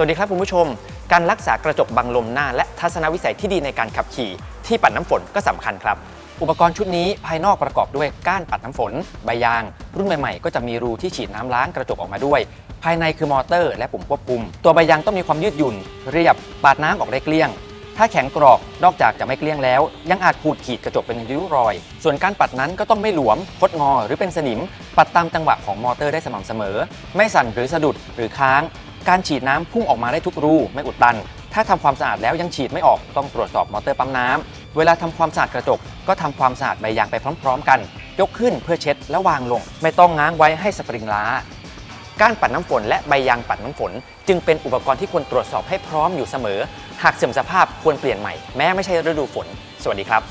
วัสดีครับคุณผู้ชม การรักษากระจกบังลมหน้า และทัศนวิสัยที่ดีในการขับขี่ที่ปัดน้ำฝนก็สำคัญครับ อุปกรณ์ชุดนี้ภายนอกประกอบด้วยก้านปัดน้ำฝน ใบยาง รุ่นใหม่ๆ ก็จะมีรูที่ฉีดน้ำล้างกระจกออกมาด้วย ภายในคือมอเตอร์ และปุ่มควบคุม ตัวใบยางต้องมีความยืดหยุ่น เรียบปาดน้ำออกได้เกลี้ยงถ้าแข็งกรอบนอกจากจะไม่เกลี้ยงแล้ว ยังอาจขูดขีดกระจกเป็นริ้วรอย ส่วนการปัดนั้นก็ต้องไม่หลวม คดงอหรือเป็นสนิม ปัดตามจังหวะของมอเตอร์ได้สม่ำเสมอ ไม่สั่นหรือสะดุดหรือค้าง การฉีดน้ำพุ่งออกมาได้ทุกรูไม่อุดตัน ถ้าทำความสะอาดแล้วยังฉีดไม่ออกต้องตรวจสอบมอเตอร์ปั๊มน้ำเวลาทำความสะอาดกระจกก็ทำความสะอาดใบยางไปพร้อม ๆ กัน ยกขึ้นเพื่อเช็ดและวางลง ไม่ต้องง้างไว้ให้สปริงล้าก้านปัดน้ำฝนและใบยางปัดน้ำฝน จึงเป็นอุปกรณ์ที่ควรตรวจสอบให้พร้อมอยู่เสมอ หากเสื่อมสภาพควรเปลี่ยนใหม่แม้ไม่ใช่ฤดูฝน สวัสดีครับ